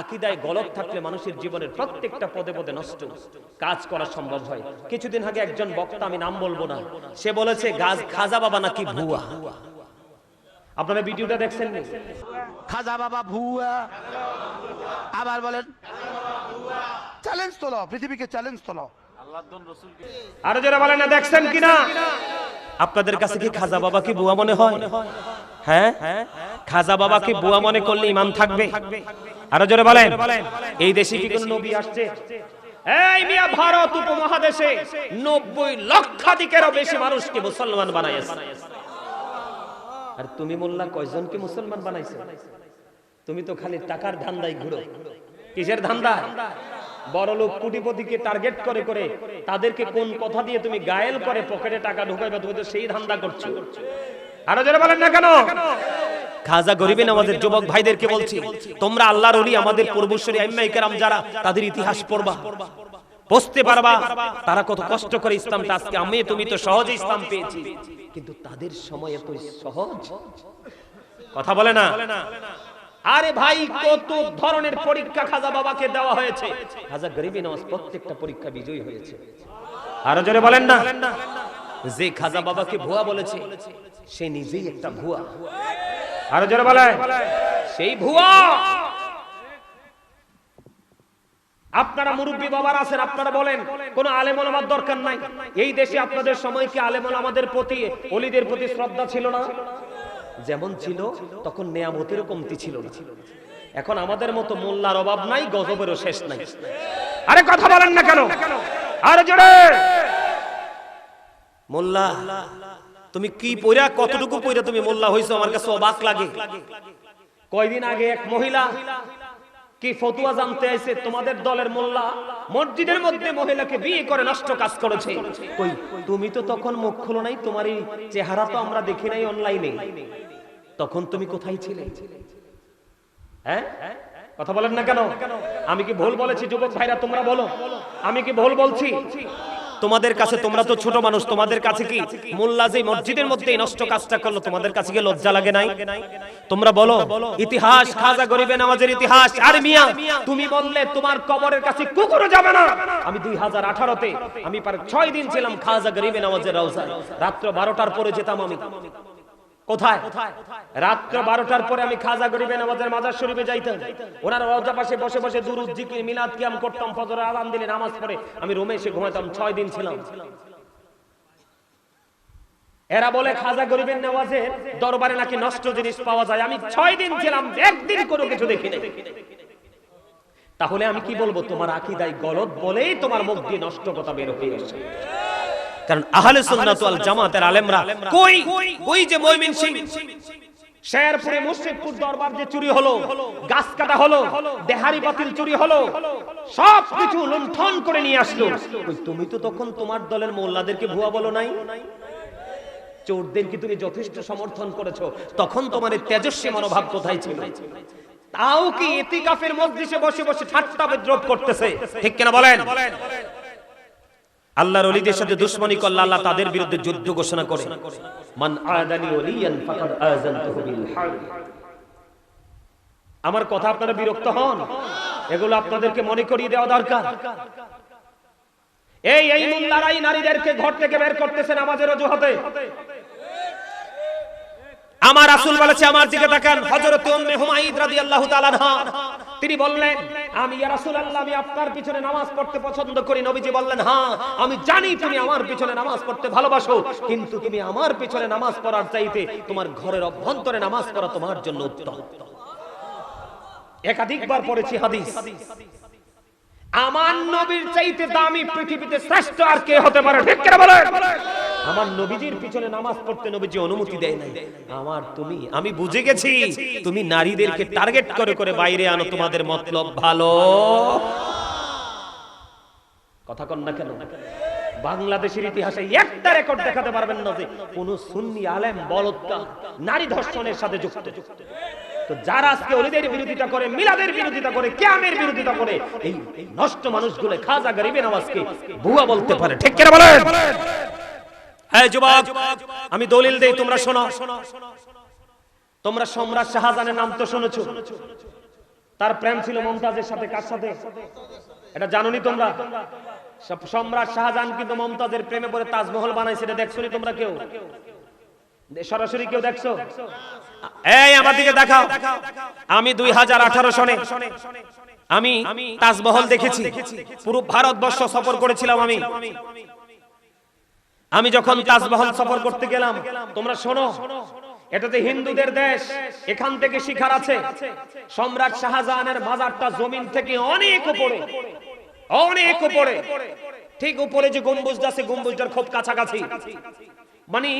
আকিদায় গলত থাকলে মানুষের জীবনের প্রত্যেকটা পদে পদে নষ্ট। কাজ করা সম্ভব হয়। কিছুদিন আগে একজন বক্তা আমি নাম বলব না সে বলেছে গাছ খাজা বাবা নাকি ভুয়া? আপনারা ভিডিওটা দেখছেন? খাজা বাবা ভুয়া। আবার বলেন চ্যালেঞ্জ তোলো পৃথিবীকে চ্যালেঞ্জ তোলো আরও যারা বলেন না দেখছেন কিনা? আপনাদের কাছে কি খাজা বাবা কি বুয়া মনে হয়? হ্যাঁ? খাজা বাবা কি বুয়া মনে করলে ইমান থাকবে? আরও জোরে বলেন। এই দেশে কি কোন নবী আসছে? এই মিয়া ভারত উপমহাদেশে নব্বই লক্ষাধিকেরও বেশি মানুষকে মুসলমান বানাইছে আর তুমি মোল্লা কয়জনকে মুসলমান বানাইছে? তুমি তো খালি টাকার ধান্দায় ঘুরো। কিসের ধান্দা? বড় লোক কোটিপতিকে টার্গেট করে করে তাদেরকে কোন কথা দিয়ে তুমি গায়েল করে পকেটে টাকা ঢুকাইবা তুমি তো সেই ধান্দা করছ। আরও যারা বলেন না কেন? খাজা গরিবিন আমাদের যুবক ভাইদেরকে বলছি তোমরা আল্লাহর ওলি আমাদের পূর্বশ্বরী আইম্মাই কেরাম যারা তাদের ইতিহাস পড়বা। বুঝতে পারবা। তারা কত কষ্ট করে ইসলামটা আজকে আমি তুমি তো সহজে ইসলাম পেয়েছি। কিন্তু তাদের সময় এত সহজ। কথা বলে না। আরে ভাই কত ধরনের পরীক্ষা খাজা বাবাকে দেওয়া হয়েছে। খাজা গরিবী নওয়াজ প্রত্যেকটা পরীক্ষা বিজয়ী হয়েছে। আরও জোরে বলেন না। যে খাজা বাবাকে ভুয়া বলেছে সে নিজেই একটা ভুয়া। আরও জোরে সেই ভুয়া। আপনারা মুরব্বী বাবার আছেন, আপনারা বলেন, কোন আলেমন আমার দরকার নাই। এই দেশে আপনাদের সময় কি আলেমন আমাদের প্রতি, অলিদের প্রতি শ্রদ্ধা ছিল না? যেমন ছিল, তখন নেয়ামতেরও কমতি ছিল না। এখন আমাদের মতো মোল্লার অভাব নাই, গজবেরও শেষ নাই। আরে কথা বলেন না কেন? আরে জোরে! মোল্লা তুমি কি পইরা কতটুকু পইরা তুমি মোল্লা হইছো? আমার কাছে অবাক লাগে। কয়দিন আগে এক মহিলা কি ফতুয়া জানতে আইছে, তোমাদের দলের মোল্লা মসজিদের মধ্যে মহিলাকে বিয়ে করে নষ্ট কাজ করেছে। কই, তুমি তো তখন মুখ খুলো নাই, তোমার এই চেহারা তো আমরা দেখি নাই অনলাইনে। তখন তুমি কোথায় ছিলে? হ্যাঁ? কথা বলেন না কেন? আমি কি ভুল বলেছি, যুবক ভাইরা, তোমরা বলো। আমি কি ভুল বলছি? তোমাদের কাছে তোমরা তো ছোট মানুষ তোমাদের কাছে কি? মোল্লা যে মসজিদের মধ্যে এই নষ্ট কাজটা করল তোমাদের কাছে কি লজ্জা লাগে নাই? তোমরা বলো। ইতিহাস খাজা গরিবে নামাজের ইতিহাস। আর মিয়া তুমি বললে তোমার কবরের কাছে কুকুরও যাবে না। আমি দুই হাজার আঠারোতে আমি প্রায় ছয় দিন ছিলাম খাজা গরিবে নামাজের রওজায় রাত্র বারোটার পরে যেতাম আমি। আমি রুমে এসে ঘুমাইতাম, ছয় দিন ছিলাম। এরা বলে, খাজা গরিবের নেওয়াজে দরবারে নাকি নষ্ট জিনিস পাওয়া যায়? আমি ছয় দিন ছিলাম, একদিন কোনো কিছু দেখি নাই। তাহলে আমি কি বলব, তোমার আকিদাই গলত বলেই তোমার মুখ দিয়ে নষ্ট কথা বের আসে কারণ আহলে সুন্নাত ওয়াল জামাতের আলেমরা কই? কই? যে মুমিন সিং শেরপুরে মুর্শিদপুর দরবার যে চুরি হলো গাছ কাটা হলো দেহারি বাতিল চুরি হলো সব কিছু লুণ্ঠন করে নিয়ে আসলো। তুমি তো তখন তোমার দলের মোল্লাদেরকে ভুয়া বলো নাই? চোরদের কি তুমি যথেষ্ট সমর্থন করেছ? তখন তোমার তেজস্বী মনোভাব কোথায় ছিল? তাও কি ইতিকাফের মজলিসে বসে বসে ঠাট্টা বিদ্রোহ করতেছে? ঠিক কিনা বলেন? আল্লাহর অলিদের সাথে দুশ্মনী করলে আল্লাহ তাদের বিরুদ্ধে যুদ্ধ ঘোষণা করে। আমার কথা আপনারা বিরক্ত হন। এগুলো আপনাদেরকে মনে করিয়ে দেওয়া দরকার। এই এই মুল্লারাই নারীদেরকে ঘর থেকে বের করতেছেন আমাদের অজুহাতে। আমার রাসূল বলেছে, আমার দিকে তাকান। হযরত উম্মে তাআলা তিনি বললেন, আমি আমি আপনার পিছনে নামাজ পড়তে পছন্দ করি। নবীজি বললেন হ্যাঁ আমি জানি তুমি আমার পিছনে নামাজ পড়তে ভালোবাসো, কিন্তু তুমি আমার পিছনে নামাজ পড়ার চাইতে তোমার ঘরের অভ্যন্তরে নামাজ পড়া তোমার জন্য উত্তম। একাধিকবার পড়েছি হাদিস। আমার নবীর চাইতে দামি পৃথিবীতে শ্রেষ্ঠ আর কে হতে পারে? ঠিক করে বলে আমার নবীজির পিছনে নামাজ পড়তে নবীজি অনুমতি দেয় নাই। আমার তুমি, আমি বুঝে গেছি, তুমি নারীদেরকে টার্গেট করে করে বাইরে আনো, তোমাদের মতলব ভালো। কথা কন না কেন? বাংলাদেশের ইতিহাসে একটা রেকর্ড দেখাতে পারবেন না যে কোন সুন্নি আলেম, বলৎকার, নারী ধর্ষণের সাথে যুক্ত। তো যারা আজকে অলিদের বিরোধিতা করে, মিলাদের বিরোধিতা করে, ক্যামের বিরোধিতা করে, এই নষ্ট মানুষগুলো খাজা গরিবের নামাজকে ভুয়া বলতে পারে। ঠিক কিনা বলেন? হ্যাঁ যুবক আমি দলিল দেই তোমরা শোনো। তোমরা সম্রাট শাহজাহানের নাম তো শুনেছো। তার প্রেম ছিল মমতাজের সাথে কার সাথে? এটা জানোনি তোমরা? সম্রাট শাহজাহান কিন্তু মমতাজের প্রেমে পড়ে তাজমহল বানাইছে এটা দেখছ নি তোমরা কেউ? সরাসরি কেউ দেখছ? এই আমার দিকে দেখাও। আমি দুই হাজার আঠারো সনে আমি তাজমহল দেখেছি। পুরো ভারতবর্ষ সফর করেছিলাম আমি। আমি যখন তাজমহল সফর করতে গেলাম তোমরা শোনো এটাতে হিন্দুদের দেশ এখান থেকে শিখার আছে। সম্রাট শাহজাহানের মাজারটা জমিন থেকে অনেক উপরে। অনেক উপরে। ঠিক উপরে যে গম্বুজটা আছে গম্বুজটার খুব কাছাকাছি। মানে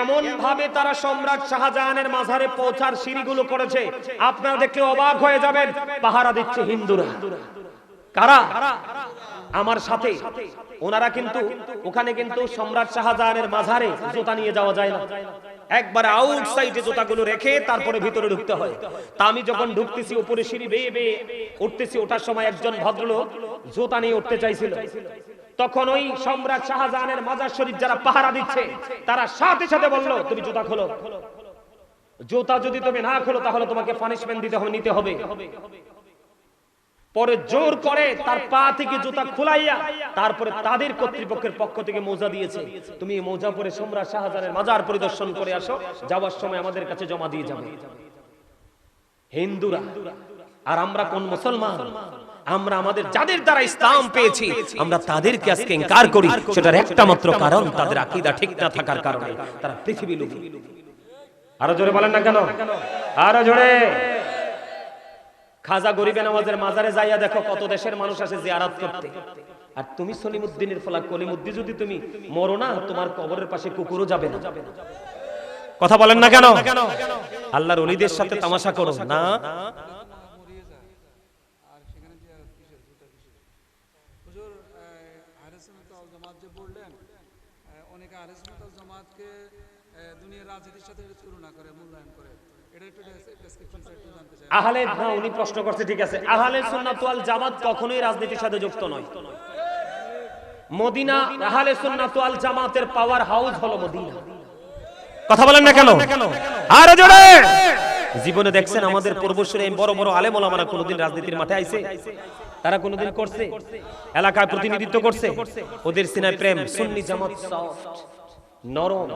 এমন ভাবে তারা সম্রাট শাহজাহানের মাঝারে পৌঁছার সিঁড়িগুলো করেছে। আপনারা দেখলে অবাক হয়ে যাবেন পাহারা দিচ্ছে হিন্দুরা। কারা? আমার সাথে। ওনারা কিন্তু ওখানে কিন্তু সম্রাট শাহজাহানের মাঝারে জুতা নিয়ে যাওয়া যায় না। একবার আউটসাইডে জুতাগুলো রেখে তারপরে ভিতরে ঢুকতে হয়। তা আমি যখন ঢুকতেছি, উপরে সিঁড়ি বেয়ে বেয়ে উঠতেছি, ওঠার সময় একজন ভদ্রলোক জুতা নিয়ে উঠতে চাইছিল। তখন ওই সম্রাট শাহজাহানের মাজার শরীফ যারা পাহারা দিচ্ছে, তারা সাথে সাথে বলল, তুমি জুতা খোলো। জুতা যদি তুমি না খোলো, তাহলে তোমাকে পানিশমেন্ট দিতে হবে, নিতে হবে। পরে জোর করে তার পা থেকে জুতা খুলাইয়া তারপরে তাদের কর্তৃপক্ষের পক্ষ থেকে মোজা দিয়েছে। তুমি এই মোজা পরে সম্রাট শাহজাহানের মাজার পরিদর্শন করে আসো। যাওয়ার সময় আমাদের কাছে জমা দিয়ে যাবে। হিন্দুরা আর আমরা কোন মুসলমান? আমরা আমাদের যাদের দ্বারা ইসলাম পেয়েছি আমরা তাদেরকে আজকে ইনকার করি। সেটার একটা মাত্র কারণ তাদের আকীদা ঠিক না থাকার কারণে তারা পৃথিবী লোভী আরও জোরে বলেন না কেন? আরও জোরে। খাজা গরিবে নামাজের মাজারে যাইয়া দেখো কত দেশের মানুষ আসে জিয়ারাত করতে। আর তুমি সলিমুদ্দিনের ফলা কলিমুদ্দি যদি তুমি মরো না, তোমার কবরের পাশে কুকুরও যাবে না। কথা বলেন না কেন? আল্লাহর অলিদের সাথে তামাশা করো। না। অনেকে আহরেসুন্নত জামাতকে দুনিয়ার রাজনীতির সাথে তুলনা করে, মূল্যায়ন আহলে, না, উনি প্রশ্ন করছে, ঠিক আছে। আহলে সুন্নাত ওয়াল জামাত কখনোই রাজনীতির সাথে যুক্ত নয়। মদিনা, আহলে সুন্নাত ওয়াল জামাতের পাওয়ার হাউস হলো মদিনা। কথা বলেন না কেন? আরও জোরে! জীবনে দেখছেন আমাদের পূর্বসূরি বড় বড় আলেম ওলামারা কোনোদিন রাজনীতির মাঠে আইছে? তারা কোনোদিন করছে? এলাকায় প্রতিনিধিত্ব করছে? ওদের সিনায় প্রেম, সুন্নি জামাত সফট নরম।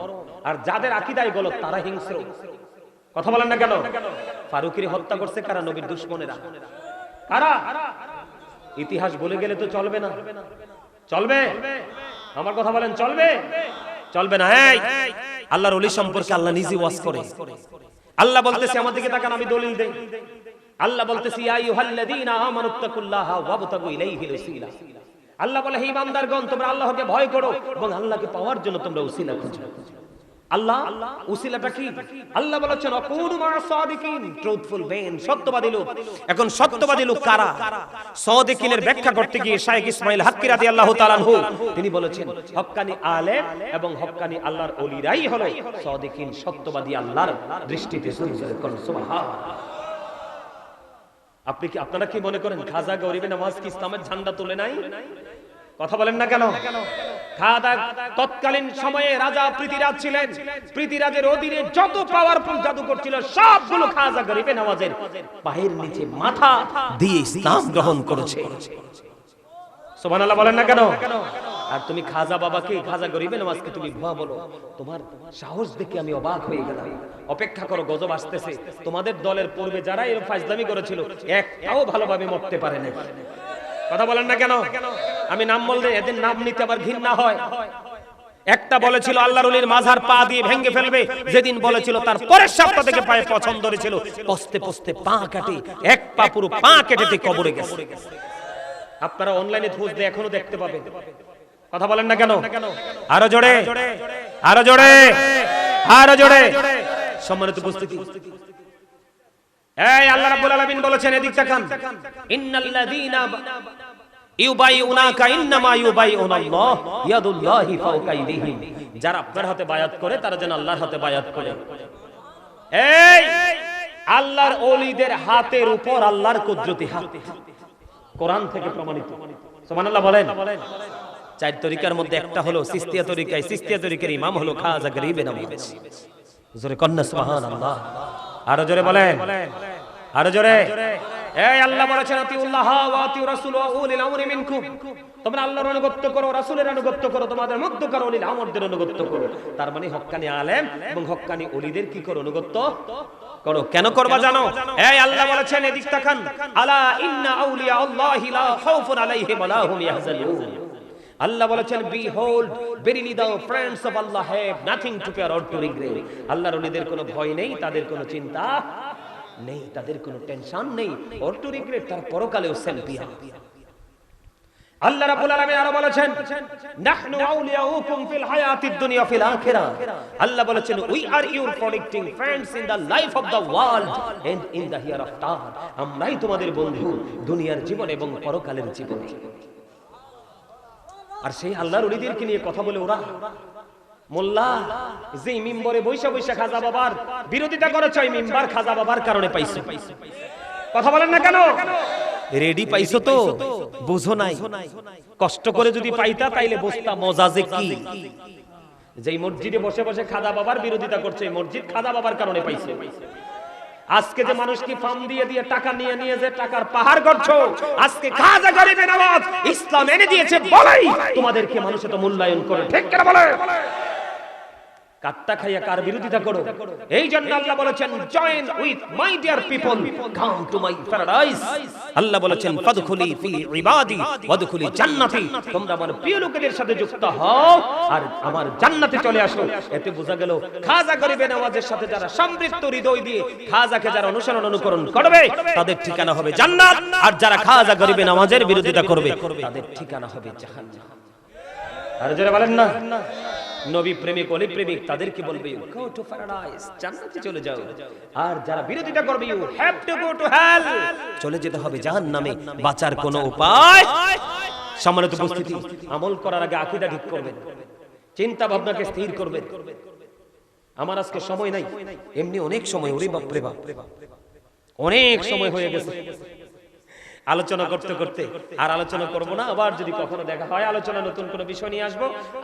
আর যাদের আকিদায় গলত, তারা হিংস্র। কথা বলেন না কেন? ফারুকের হত্যা করছে কারা নবীর দুশ্মনেরা? কারা? ইতিহাস বলে গেলে তো চলবে না। চলবে আমার কথা বলেন চলবে? চলবে না এই! আল্লাহর ওলি সম্পর্কে আল্লাহ নিজে ওয়াজ করে। আল্লাহ বলতেছে আমাদেরকে তাকান আমি দলিল দেই। আল্লাহ বলতেছে ইয়া আইয়ুহাল্লাযীনা আমানুত্তাকুল্লাহা ওয়াবতাগু ইলাইহিল ওসিলা আল্লাহ বলে হে ইমানদারগণ তোমরা আল্লাহকে ভয় করো এবং আল্লাহকে পাওয়ার জন্য তোমরা উসিলা খুঁজো। আল্লাহ, উসিলাটা কি? আল্লাহ বলেছেন, অকুন মা সাদিকিন। ট্রুথফুল বেন, সত্যবাদী লোক। এখন সত্যবাদী লোক কারা? সাদিকিনের ব্যাখ্যা করতে গিয়ে শাইখ ইসমাইল হাক্কি রাদিয়াল্লাহু তাআলা আনহু, তিনি বলেছেন, হক্কানি আলেম এবং হক্কানি আল্লাহর ওলিরাই হলো সাদিকিন, সত্যবাদী আল্লাহর দৃষ্টিতে সুন্দর সুবহান আপনি কি, আপনারা কি মনে করেন, খাজা গরিবে নামাজ কি ইসলামের ঝান্ডা তুলে নাই? কথা বলেন না কেন? তৎকালীন সময়ে রাজা পৃথিরাজ ছিলেন। পৃথিরাজের অধীনে যত পাওয়ারফুল জাদুকর ছিল, সবগুলো খাজা গরিবে নামাজের পায়ের নিচে মাথা দিয়ে ইসলাম গ্রহণ করেছে। সুবহানাল্লাহ বলেন না কেন? আর তুমি খাজা বাবাকে, খাজা গরিবে নামাজকে তুমি ভুয়া বলো। তোমার সাহস দেখে আমি অবাক হয়ে গেলাম। অপেক্ষা করো, গজব আসতেছে। তোমাদের দলের পূর্বে যারা এরকম ফাজলামি করেছিল, একটাও ভালোভাবে মরতে পারে না কথা বলেন না কেন? আমি নাম বললে এদের নাম নিতে আবার ঘৃণা হয়। একটা বলেছিল, আল্লাহর ওলির মাঝার পা দিয়ে ভেঙে ফেলবে। যেদিন বলেছিল, তার পরের সপ্তাহ থেকে পায়ে পছন্দ ছিল পস্তে পস্তে পা কাটে, এক পা পুরো পা কেটে কবরে গেছে। আপনারা অনলাইনে খুঁজলে এখনও দেখতে পাবেন। কথা বলেন না কেন? আরও জোরে আরও জোরে আরও জোরে। সম্মানিত উপস্থিতি। এই আল্লাহ রাব্বুল আলামিন বলেছেন এদিক তাকান ইন্নাল্লাযীনা ইউবাইউনাকা ইন্নামা ইউবাইউনাল্লাহ ইয়াদুল্লাহি ফাওকা আইদিহিম যারা আপনার হাতে বায়াত করে, তারা যেন আল্লাহর হাতে বায়াত করে। এই, আল্লাহর ওলিদের হাতের উপর আল্লাহর কুদরতি হাত। কোরআন থেকে প্রমাণিত। সুবহানাল্লাহ বলেন। চার তরিকার মধ্যে একটা হলো সিস্তিয়া তরিকায়, সিস্তিয়া তরিকার ইমাম হলো খাজা গরিবে নামাজ। জোরে কন্যা সুবহানাল্লাহ। আরও জোরে বলেন। আরও জোরে। এই আল্লাহ বলেছেন আতিউল্লাহ ওয়া আতিউ রাসূল ওয়া উলিল আমরি মিনকুম। তোমরা আল্লাহর আনুগত্য করো রাসূলের আনুগত্য করো তোমাদের মধ্যকার উলিল আমরদের আনুগত্য করো। তার মানে হক্কানি আলেম এবং হক্কানি ওলিদের কি করো আনুগত্য? করো। কেন করবা জানো? এই আল্লাহ বলেছেন এদিক তাকান। আলা ইন্না আউলিয়া আল্লাহি লা খাউফুন আলাইহিম ওয়া লা হুম ইয়াহজানুন আল্লাহ বলেছেন বি হোল্ড দাও friends of Allah have nothing to care or to regret আল্লাহর ওলিদের কোনো ভয় নেই তাদের কোনো চিন্তা নেই, তাদের কোনো টেনশন নেই। অর টু রিগ্রেট তার পরকালেও সেলফিয়া আল্লাহ রাব্বুল আলামিন আরও বলেছেন, নাহনু আউলিয়াউকুম ফিল হায়াতিদ দুনিয়া ফিল আখিরা। আল্লাহ বলেছেন we are your protecting friends in the life of the world and in the আমরাই তোমাদের বন্ধু দুনিয়ার জীবন এবং পরকালের জীবনে। আর সেই আল্লাহর ওলিদেরকে নিয়ে কথা বলে ওরা মোল্লা যে মিম্বরে বৈশা বৈশা খাজা বাবার বিরোধিতা করেছে, ওই মিম্বার খাজা বাবার কারণে পাইছো। কথা বলেন না কেন? রেডি পাইছো তো? বুঝো নাই। কষ্ট করে যদি পাইতা, তাইলে বসতা মজা যে কি? যেই মসজিদে বসে বসে খাজা বাবার বিরোধিতা করছে এই মসজিদ খাজা বাবার কারণে পাইছে। আজকে যে মানুষকে ফার্ম দিয়ে দিয়ে টাকা নিয়ে নিয়ে যে টাকার পাহাড় করছ আজকে খাজা গরিবে নামাজ ইসলাম এনে দিয়েছে বলেই তোমাদেরকে মানুষ তো মূল্যায়ন করে। ঠিক কেন বলে কাট্টা খাইয়া কার বিরোধিতা করো? এই জন্য আল্লাহ বলেছেন join with my dear people come to my paradise আল্লাহ বলেছেন, ফাদখুলি ফি ইবাদি, ওয়াদখুলি জান্নাতি, তোমরা আমার প্রিয় লোকেদের সাথে যুক্ত হও আর আমার জান্নাতে চলে আসো। এতে বোঝা গেল, খাজা গরিবে নামাজের সাথে যারা সমৃদ্ধ হৃদয় দিয়ে খাজাকে যারা অনুসরণ অনুকরণ করবে, তাদের ঠিকানা হবে জান্নাত। আর যারা খাজা গরিবে নামাজের বিরোধিতা করবে, তাদের ঠিকানা হবে জাহান্নাম। আর যারা বলেন না। নবী প্রেমিক, অলি প্রেমিক, তাদেরকে বলবে গো টু প্যারাডাইস জান্নাতে চলে যাও। আর যারা বিরোধিতা করবে you have to go to hell চলে যেতে হবে জাহান্নামে, বাঁচার কোনো উপায়? সম্মানিত উপস্থিতি, আমল করার আগে আকীদা ঠিক করবেন। চিন্তা ভাবনাকে স্থির করবেন। আমার আজকে সময় নাই, এমনি অনেক সময়, ওরে বাপ রে বাপ। অনেক সময় হয়ে গেছে। আলোচনা করতে করতে আর আলোচনা করব না। আবার যদি কখনো দেখা হয়, আলোচনা নতুন কোনো বিষয় নিয়ে আসব।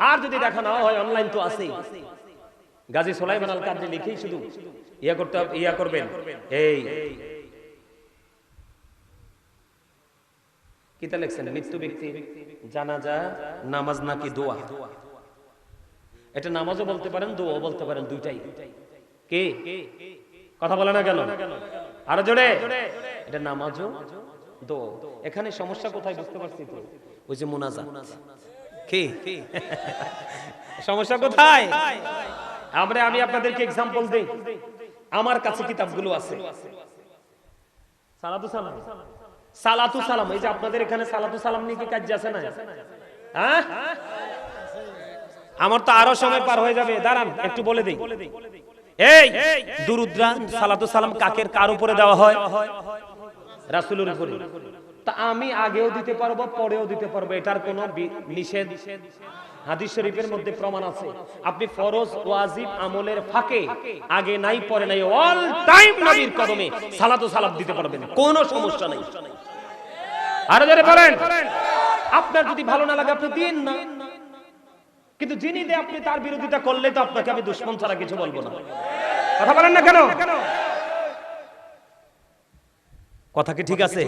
আর যদি দেখা না হয় অনলাইন তো আছেই। গাজী সোলাইমান আল কাদরি লিখেই শুধু, ইয়া করতে ইয়া করবেন। এই। কিতা লিখছেন? মৃত্যু ব্যক্তি, জানাজা, নামাজ নাকি দোয়া? এটা নামাজও বলতে পারেন, দোয়াও বলতে পারেন, দুইটাই। কে? কথা বলে না কেন? আরও জোরে। এটা নামাজও দো এখানে সমস্যা কোথায় বুঝতে পারছি তো? ওই যে মোনাজা কে? সমস্যা কোথায়? আমরা আমি আপনাদেরকে এক্সাম্পল দেই। আমার কাছে কিতাবগুলো আছে। সালাতু সালাম। সালাতু সালাম। এই যে আপনাদের এখানে সালাতু সালাম নিয়ে কি কাজ আছে না? হ্যাঁ আমার তো আরও সময় পার হয়ে যাবে। দাঁড়ান একটু বলে দিই। এই দুরুদ্রান সালাতু সালাম কাকের কার উপরে দেওয়া হয়? রাসূলের উপরে। তা আমি আগেও দিতে পারব, পরেও দিতে পারব, এটার কোনো নিষেধ হাদিস শরীফের মধ্যে প্রমাণ আছে। আপনি ফরজ, ওয়াজিব আমলের ফাঁকে, আগে নাই, পরে নাই অল টাইম নবীর কদমে সালাতু সালাম দিতে পারবেন, কোনো সমস্যা নাই। আরও যারা বলেন। আপনার যদি ভালো না লাগে, আপনি দিন না। কিন্তু যিনি দেয় আপনি তার বিরোধিতা করলে তো আপনাকে আমি দুশ্মন ছাড়া কিছু বলব না। কথা বলেন না কেন? কথা কি ঠিক আছে?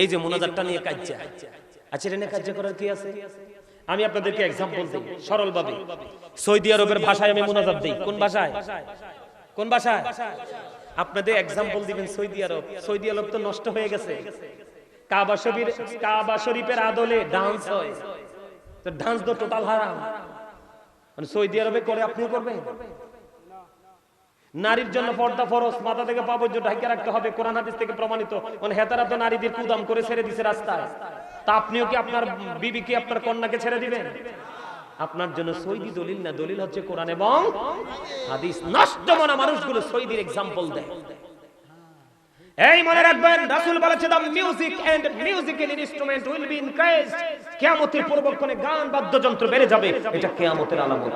এই যে মোনাজাতটা নিয়ে কাজছে আচ্ছা এটা নিয়ে কার্য করার কি আছে? আমি আপনাদেরকে এক্সাম্পল দিই সরল ভাবে সৌদি আরবের ভাষায় আমি মোনাজাত দিই। কোন ভাষায়? কোন ভাষায়? আপনাদের এক্সাম্পল দিবেন সৌদি আরব। সৌদি আরব তো নষ্ট হয়ে গেছে। কাবা শরীফের কাবা শরীফের আদলে ডান্স হয়। তো ডান্স তো টোটাল হারাম। মানে সৌদি আরবে করে আপনিও করবেন? নারীর জন্য পর্দা ফরজ, মাথা থেকে পা পর্যন্ত ঢাকা রাখতে হবে, কোরআন হাদিস থেকে প্রমাণিত। মানে হেতারা তো নারীদের কুদাম করে ছেড়ে দিছে রাস্তায়। তা আপনিও কি আপনার বিবিকে, আপনার কন্যাকে ছেড়ে দিবেন? আপনার জন্য সৈদি দলিল না, দলিল হচ্ছে কোরআন এবং হাদিস। নষ্ট মনা মানুষগুলো সৈদির এক্সাম্পল দেয়। এই মনে রাখবেন, রাসূল বলেছে the music and musical instrument will be increased কিয়ামতের পূর্বক্ষণে গান বাদ্যযন্ত্র বেড়ে যাবে। এটা কিয়ামতের আলামত।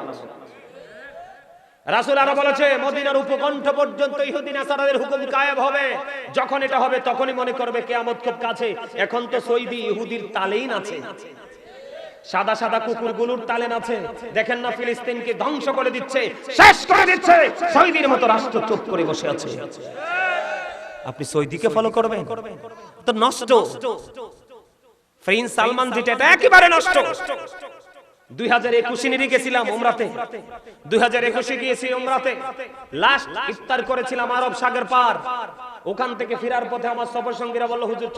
রাসূল আরও বলেছে, মদিনার উপকণ্ঠ পর্যন্ত ইহুদি নাসারাদের হুকুম কায়েম হবে। যখন এটা হবে, তখনই মনে করবে কিয়ামত খুব কাছে। এখন তো সৈদি ইহুদির তালেই আছে। সাদা সাদা কুকুরগুলোর তালেন আছে। দেখেন না, ফিলিস্তিনকে ধ্বংস করে দিচ্ছে, শেষ করে দিচ্ছে। সৈদির মতো রাষ্ট্র চুপ করে বসে আছে। আপনি সৌদিকে ফলো করবেন? তো নষ্ট। প্রিন্স সালমান যেটা একেবারে নষ্ট। দুই হাজার একুশে গেছিলাম ওমরাতে দুই হাজার একুশে ওমরাতে লাস্ট ইফতার করেছিলাম আরব ওখান থেকে ফেরার পথে আমার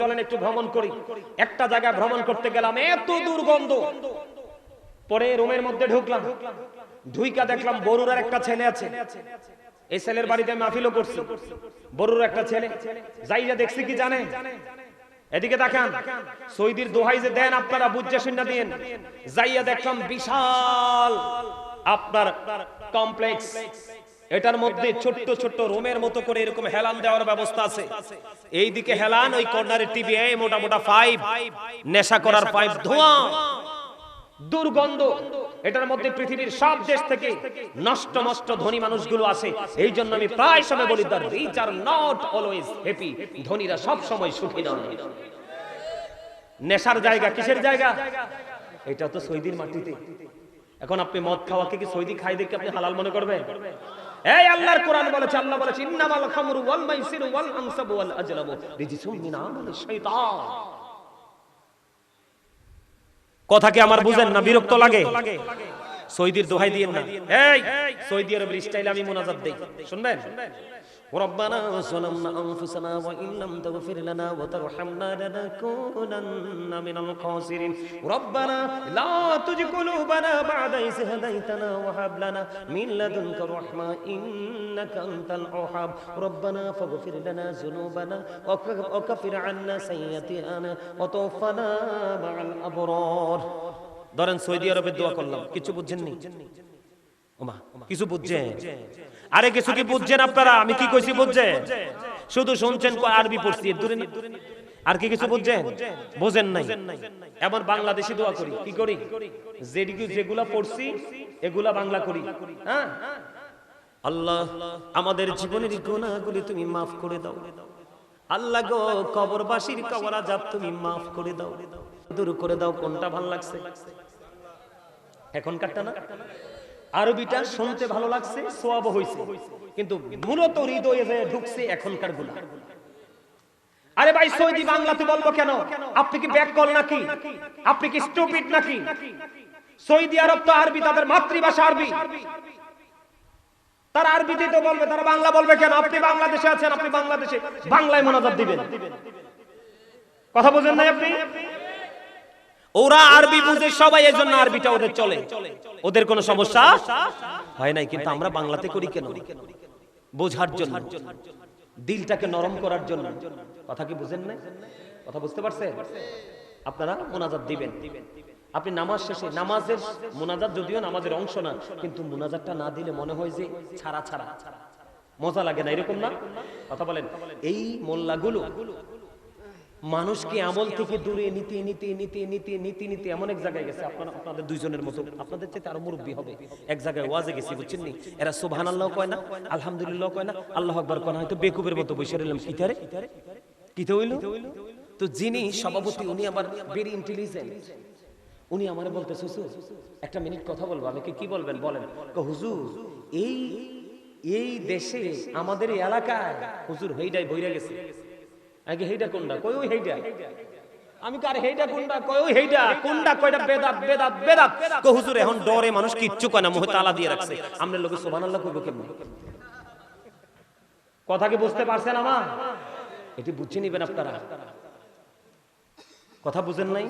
চলেন একটু ভ্রমণ করি। একটা জায়গায় ভ্রমণ করতে গেলাম, এত দুর্গন্ধ। পরে রুমের মধ্যে ঢুকলাম। ঢুইকা দেখলাম বরুরার একটা ছেলে আছে। এই ছেলের বাড়িতে আমি মাহফিলও করছি। বরুর একটা ছেলে। যাইয়া দেখছি কি জানে? এদিকে দেখান সৌদির দোহাই যে দেন আপনারা বুঝে শুনে দিন। যাইয়া দেখলাম বিশাল আপনার কমপ্লেক্স। এটার মধ্যে ছোট্ট ছোট্ট রুমের মতো করে এরকম হেলান দেওয়ার ব্যবস্থা আছে। এই দিকে হেলান, ওই কর্নারে টিভি মোটা মোটা ফাইভ নেশা করার পাইপ ধোঁয়া। দুর্গন্ধ। এটার মধ্যে পৃথিবীর সব দেশ থেকে নষ্ট নষ্ট ধনী মানুষগুলো আসে। এই জন্য আমি প্রায় সময় বলি the rich are not always happy ধনীরা সব সময় সুখী নয় নেশার জায়গা কিসের জায়গা? এটা তো সৌদির মাটিতে। এখন আপনি মদ খাওয়াকে কি সৌদি খাই দেখে আপনি হালাল মনে করবেন? এই আল্লাহর কোরআন বলেছে, আল্লাহ বলেছে, ইন্নামাল খামরু ওয়াল মাইসিরু ওয়াল আনসাবু ওয়াল আজলামু রিজিসুম মিন আমালিশ শাইতান। কথা কি আমার বুঝেন না? বিরক্ত লাগে। সৌদির দোহাই দিয়ে না। এই সৌদি আরবের স্টাইলে আমি মোনাজাত দেই। শুনবেন। ربنا ظلمنا أنفسنا وإن لم تغفر لنا وترحمنا لنكونن من الخاسرين ربنا لا تزغ قلوبنا بعد إذ هديتنا وهب لنا من لدنك رحمة إنك أنت الوهاب ربنا فاغفر لنا ذنوبنا وك- وكفر عنا سيئاتنا وتوفنا مع الأبرار ধরেন সৌদি আরবের দোয়া করলাম কিছু বুঝছেন নি ওমা কিছু বুঝছেন আরে কিছু কি বুঝছেন আপনারা? আমি কি কইছি বুঝছেন? শুধু শুনছেন আরবি পড়ছি। দূরে আর কি কিছু বুঝছেন? বোঝেন নাই। এমন বাংলাদেশি দোয়া করি। কি করি? যেগুলা পড়ছি এগুলা বাংলা করি। হ্যাঁ? আল্লাহ আমাদের জীবনের গুনাহগুলি তুমি মাফ করে দাও। আল্লাহ গো কবরবাসীর কবর আজাব তুমি মাফ করে দাও। দূর করে দাও কোনটা ভালো লাগছে? এখনকারটা না? আরবিটা শুনতে ভালো লাগছে সোয়াব হইছে। কিন্তু মূলত হৃদয়ে যে ঢুকছে এখনকারগুলা আরে ভাই, সৌদি বাংলাতে বলব কেন? আপনি কি ব্যাককল নাকি? আপনি কি স্টুপিড নাকি? সৌদি আরব তো আরবি, তাদের মাতৃভাষা আরবি। তারা আরবিতে তো বলবে, তারা বাংলা বলবে কেন? আপনি বাংলাদেশে আছেন, আপনি বাংলাদেশে বাংলায় মোনাজাত দিবেন। কথা বোঝেন নাই আপনি? ওরা আরবি বুঝে সবাই এই জন্য আরবিটা ওদের চলে। ওদের কোনো সমস্যা হয় নাই, কিন্তু আমরা বাংলাতে করি কেন? বোঝার জন্য, দিলটাকে নরম করার জন্য। কথা কি বুঝেন না কথা বুঝতে পারছেন? আপনারা মোনাজাত দিবেন। আপনি নামাজ শেষে, নামাজের মোনাজাত যদিও নামাজের অংশ না, কিন্তু মোনাজাতটা না দিলে মনে হয় যে ছাড়া ছাড়া। মজা লাগে না, এরকম না? কথা বলেন, এই মোল্লাগুলো মানুষকে আমল থেকে দূরে নিতে নিতে নিতে নিতে নিতে নিতে এমন এক জায়গায় গেছে? আপনারা আপনাদের দুইজনের মতো। আপনাদের চেয়ে আরও মুরব্বী হবে। এক জায়গায় ওয়াজে গেছি, বুঝছেন নি? এরা সুবহান আল্লাহ কয় না, আলহামদুলিল্লাহ কয় না, আল্লাহ আকবার কয় না, হয়তো বেকুবের মতো বসে রইলাম। কিতারে কিতে হইল? তো যিনি সভাপতি, উনি আমার ভেরি ইন্টেলিজেন্ট উনি আমার বলতে শ্বশুর একটা মিনিট কথা বলব আমাকে কি বলবেন? বলেন। হুজুর, এই এই দেশে, আমাদের এলাকায় হুজুর হইডাই বইরা গেছে। আগে হেইডা কোনটা কই ওই হেইডা? আমি কার হেইডা কোনটা কই ওই হেইডা? কোনটা কয়টা কো হুজুর, এখন ডরে মানুষ কিচ্ছু কয় না তালা দিয়ে রাখছে। আমরা লোকে সুবহানাল্লাহ কইব কেমন? কথা কি বুঝতে পারছেন আমার? এটি বুঝে নিবেন আপনারা। কথা বুঝেন নাই?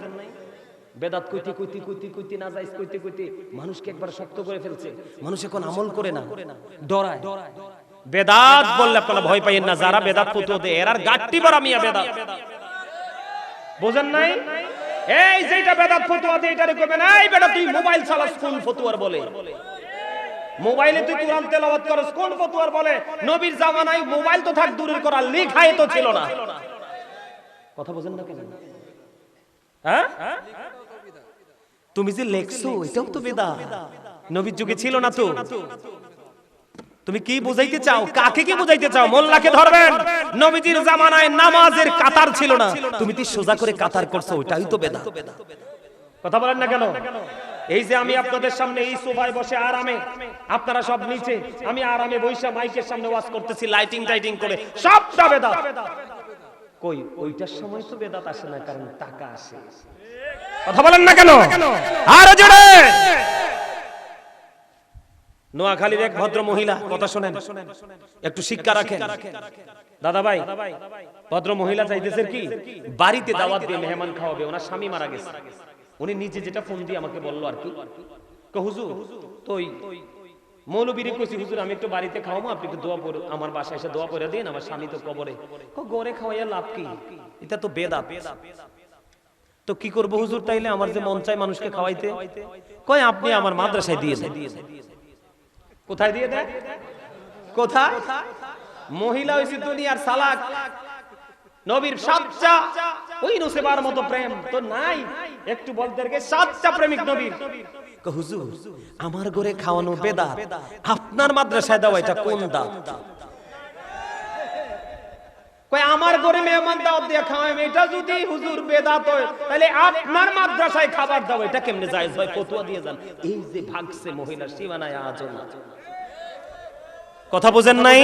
বেদাত কইতে কইতে কইতে কইতে, না যাইস, কইতে কইতে মানুষকে একবার শক্ত করে ফেলছে। মানুষ এখন আমল করে না, ডরায়। বেদাত বললে আপনারা ভয় পাইয়েন না, যারা বেদাত ফতুয়া দেয় এরার গাট্টি বড় মিয়া বেদাত। বুঝেন নাই? এই যেটা বেদাত ফতুয়া দেয় এটারে কইবেন, এই বেটা তুই মোবাইল চালাস কোন ফতুয়ার বলে। মোবাইলে তুই কোরআন তেলাওয়াত করস, কোন ফতুয়ার বলে? নবীর জামানায় মোবাইল তো থাক, দূরের করা লেখাই তো ছিল না। কথা বুঝেন না কেন? হ্যাঁ? তুমি যে লেখছো, এটাও তো বেদা নবীর যুগে ছিল না তো। তুমি কি বুঝাইতে চাও? কাকে কি বুঝাইতে চাও? মোল্লাকে ধরবেন। নবীজির জামানায় নামাজের কাতার ছিল না। তুমি তো সোজা করে কাতার করছ? ওটাই তো বেদা কথা বলেন না কেন? এই যে আমি আপনাদের সামনে এই সোফায় বসে আরামে আপনারা সব নিচে আমি আরামে বৈশা মাইকের সামনে ওয়াজ করতেছি লাইটিং টাইটিং করে। সবটা বেদা কই? ওইটার সময় তো বেদাত আসে না কারণ টাকা আসে। কথা বলেন না কেন? আরও জোরে! নোয়াখালীর এক ভদ্র মহিলা, কথা শোনেন। একটু শিক্ষা রাখেন। দাদা ভাই ভদ্র মহিলা চাইতেছে কি? বাড়িতে দাওয়াত দিয়ে মেহমান খাওয়াবে, ওনার স্বামী মারা গেছে। উনি নিজে যেটা ফোন দিয়ে আমাকে বলল আর কি। হুজুর, তোই মৌলবীরে কইছি, হুজুর, আমি একটু বাড়িতে খাওয়াবো, আপনি একটু দোয়া পড়ে, আমার বাসায় এসে দোয়া পড়ে দিন, আমার স্বামী তো কবরে। গড়ে খাওয়াইয়া লাভ কি? এটা তো বেদা তো কি করব, হুজুর, তাইলে আমার যে মন চাই মানুষকে খাওয়াইতে? কয়, আপনি আমার মাদ্রাসায় দিয়ে দেন। কোথায় দিয়ে দেয়? কোথায়? মহিলা হয়েছে দুনিয়ার সালাক। নবীর সাতটা ওই নসেবার মতো প্রেম। তো নাই। একটু বলতে সাতটা প্রেমিক নবীর। হুজুর, আমার ঘরে খাওয়ানো বেদা আপনার মাদ্রাসায় দেওয়া এটা কোন দাঁত? কয়, আমার মেহমান দিয়ে এটা যদি হুজুর বেদাত হয়, তাহলে আপনার মাদ্রাসায় খাবার দাও। এটা কেমনে জায়েজ হয়? ফতোয়া দিয়ে এই যে ভাগছে মহিলা না। কথা বোঝেন নাই?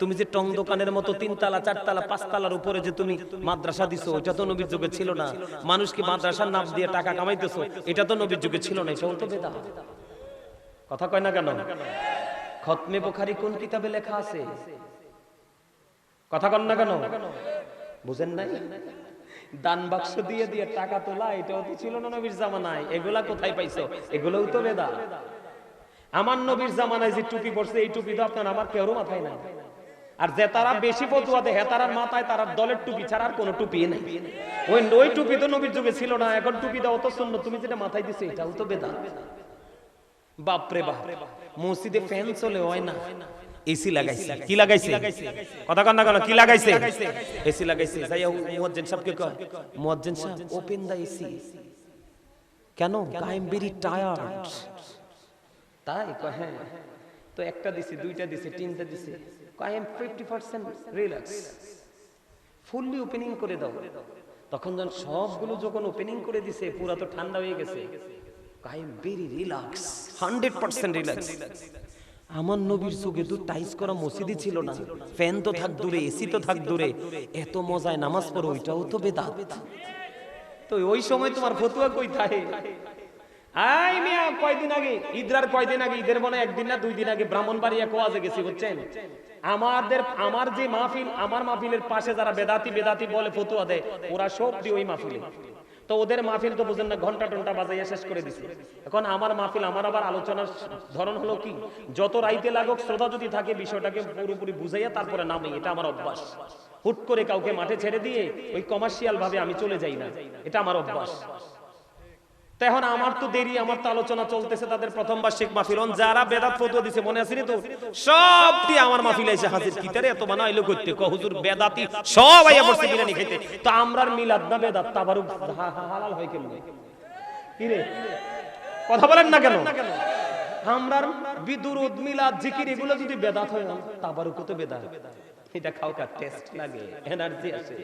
তুমি যে টং দোকানের মতো তিনতলা, চারতলা, পাঁচতলার উপরে যে তুমি মাদ্রাসা দিছো, এটা তো নবীর যুগে ছিল না। মানুষ কি মাদ্রাসার নাম দিয়ে টাকা কামাইতেছো? এটা তো নবীর যুগে ছিল না এটাও তো বেদা কথা কয় না কেন? খতমে বুখারী কোন কিতাবে লেখা আছে? কথা কন না কেন? বুঝেন নাই? দান বাক্স দিয়ে দিয়ে টাকা তোলা, এটাও তো ছিল না নবীর জামানায়। এগুলা কোথায় পাইছো? এগুলোও তো বেদা। আমার নবীর জামানায় যে টুপি পড়ছে এই টুপি তো আপনার আমার কেউর মাথায় নাই। আর যে তারা বেশি পতুয়া দেয় তারার মাথায়, তারার দলের টুপি ছাড়া আর কোনো টুপি নেই। ওই ওই টুপি তো নবীর যুগে ছিল না, এখন টুপি দাও তো শূন্য তুমি যেটা মাথায় দিছো, এটাও তো বেদা। বাপরে বাপ, মসজিদে ফ্যান চলে, হয় না। এসি লাগাইছে। কি লাগাইছে? কথা কন না কেন কি লাগাইছে? এসি লাগাইছে। যাই মুয়াজ্জিন সাহেবকে কয়? মুয়াজ্জিন সাহেব ওপেন দা এসি। কেন? আই এম ভেরি টায়ার্ড তাই? কয় হ্যাঁ। তো একটা দিছি দুইটা দিছি তিনটা দিছি। I am fifty percent relax fully opening করে দাও। তখন যখন সবগুলো যখন ওপেনিং করে দিছে পুরা তো ঠান্ডা হয়ে গেছে। I am very relax hundred percent relax আমার নবীর যুগে তো টাইস করা মসজিদই ছিল না। ফ্যান তো থাক দূরে, এসি তো থাক দূরে। এত মজায় নামাজ পড়ো ওইটাও তো বেদাত। তো ওই সময় তোমার ফতুয়া কই থাকে? আই মিয়া, কয়দিন আগে, ঈদরার কয়দিন আগে, ঈদের মনে একদিন না দুই দিন আগে ব্রাহ্মণবাড়িয়া কোয়াজে গেছি, বুঝছেন? আমাদের, আমার যে মাহফিল, আমার মাহফিলের পাশে যারা বেদাতি বেদাতি বলে ফতুয়া দেয়, ওরা সব দিয়ে ওই মাহফিলে। তো ওদের মাহফিল তো বুঝেন না, ঘণ্টা টন্টা বাজাইয়া শেষ করে দিছে। এখন আমার মাহফিল, আমার আবার আলোচনার ধরন হলো কি? যত রাইতে লাগুক, শ্রোতা যদি থাকে, বিষয়টাকে পুরোপুরি বুঝাইয়া তারপরে নামি, এটা আমার অভ্যাস। হুট করে কাউকে মাঠে ছেড়ে দিয়ে ওই কমার্শিয়াল ভাবে আমি চলে যাই না, এটা আমার অভ্যাস। এখন আমার তো দেরি, আমার তো আলোচনা চলতেছে তাদের প্রথম বার্ষিক মাহফিল। যারা বেদাত ফতুয়া দিছে, মনে আছে তো? সব দিয়ে আমার মাহফিলে এসে হাজির। কিতারে এত আইলো করতে? ক হুজুর, বেদাতি সব আইয়া বসে বিরিয়ানি খেতে তো আমরার মিলাদ না বেদাত, তাবারুক হালাল হয় কেমনে? কি রে? কথা বলেন না কেন? আমরার বিদুরুদ, মিলাদ, জিকির, এগুলো যদি বেদাত হয় না তাবারুক তো বেদাত। এটা খাও কা টেস্ট লাগে এনার্জি আসে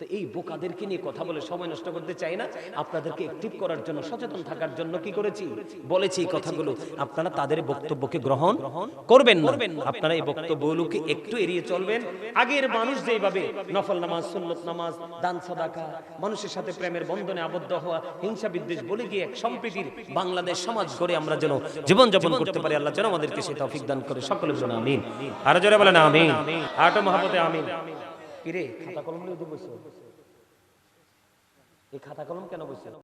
তো এই বোকাদেরকে নিয়ে কথা বলে সময় নষ্ট করতে চাই না। আপনাদেরকে অ্যাক্টিভ করার জন্য, সচেতন থাকার জন্য কি করেছি? বলেছি এই কথাগুলো। আপনারা তাদের বক্তব্যকে গ্রহণ করবেন না। আপনারা এই বক্তব্যগুলোকে একটু এড়িয়ে চলবেন। আগের মানুষ যেভাবে নফল নামাজ, সুন্নত নামাজ, দান সাদাকা, মানুষের সাথে প্রেমের বন্ধনে আবদ্ধ হওয়া, হিংসা বিদ্বেষ বলে গিয়ে এক সম্প্রীতির বাংলাদেশ সমাজ গড়ে আমরা যেন জীবন যাপন করতে পারি, আল্লাহ যেন আমাদেরকে সেটা তৌফিক দান করে। সকলের জন্য আমিন। আর জোরে বলেন আমিন। আটো মহাপতে আমিন। কিরে খাতা কলম নিয়ে বসে এই খাতা কলম কেন বসে